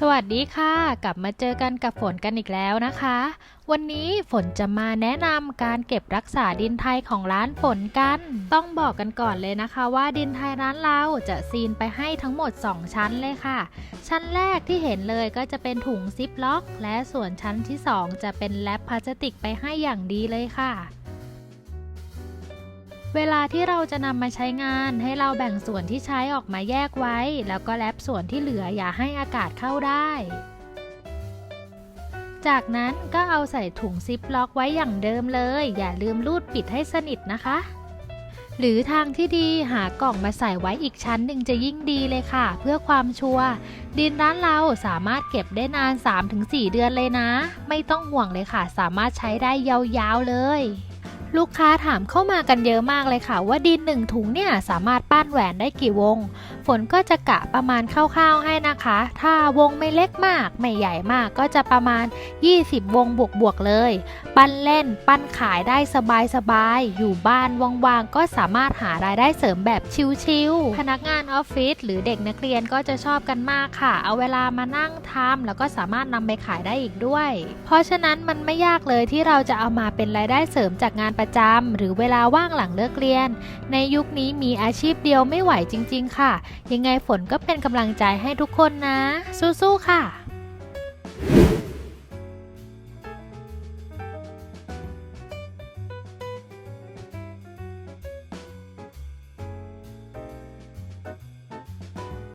สวัสดีค่ะ กลับมาเจอกันกับฝนกันอีกแล้วนะคะ วันนี้ฝนจะมาแนะนำการเก็บรักษาดินไทยของร้านฝนกัน ต้องบอกกันก่อนเลยนะคะ ว่าดินไทยร้านเราจะซีนไปให้ทั้งหมด 2 ชั้นเลยค่ะ ชั้นแรกที่เห็นเลยก็จะเป็นถุงซิปล็อก และส่วนชั้นที่ 2 จะเป็นแรปพลาสติกไปให้อย่างดีเลยค่ะ เวลาที่เราจะนำมาใช้งานให้เราแบ่งส่วนที่ใช้ออกมาแยกไว้ แล้วก็แรปส่วนที่เหลืออย่าให้อากาศเข้าได้ จากนั้นก็เอาใส่ถุงซิปล็อกไว้อย่างเดิมเลย อย่าลืมรูดปิดให้สนิทนะคะ หรือทางที่ดีหากล่องมาใส่ไว้อีกชั้นหนึ่งจะยิ่งดีเลยค่ะ เพื่อความชัวร์ดินร้านเราสามารถเก็บได้นาน 3-4 เดือนเลยนะ ไม่ต้องห่วงเลยค่ะ สามารถใช้ได้ยาวๆเลย ลูกค้าถามเข้ามากันเยอะมากเลยค่ะ ว่าดินหนึ่งถุงเนี่ยสามารถปั้นแหวนได้กี่วง ฝนก็จะกะประมาณคร่าวๆให้นะคะ ถ้าวงไม่เล็กมาก ไม่ใหญ่มากก็จะประมาณ 20 วงบวกๆเลย ปั้นเล่นปั้นขายได้สบายๆ อยู่บ้านว่างๆ ก็สามารถหารายได้เสริมแบบชิลๆ พนักงานออฟฟิศหรือเด็กนักเรียนก็จะชอบกันมากค่ะ เอาเวลามานั่งทำแล้วก็สามารถนำไปขายได้อีกด้วย เพราะฉะนั้นมันไม่ยากเลยที่เราจะเอามาเป็นรายได้เสริมจากงานประจำหรือเวลาว่างหลังเลิกเรียน ในยุคนี้มีอาชีพเดียวไม่ไหวจริง ๆ ค่ะยังไงฝนก็เป็นกำลังใจให้ทุกคนนะ สู้ๆค่ะ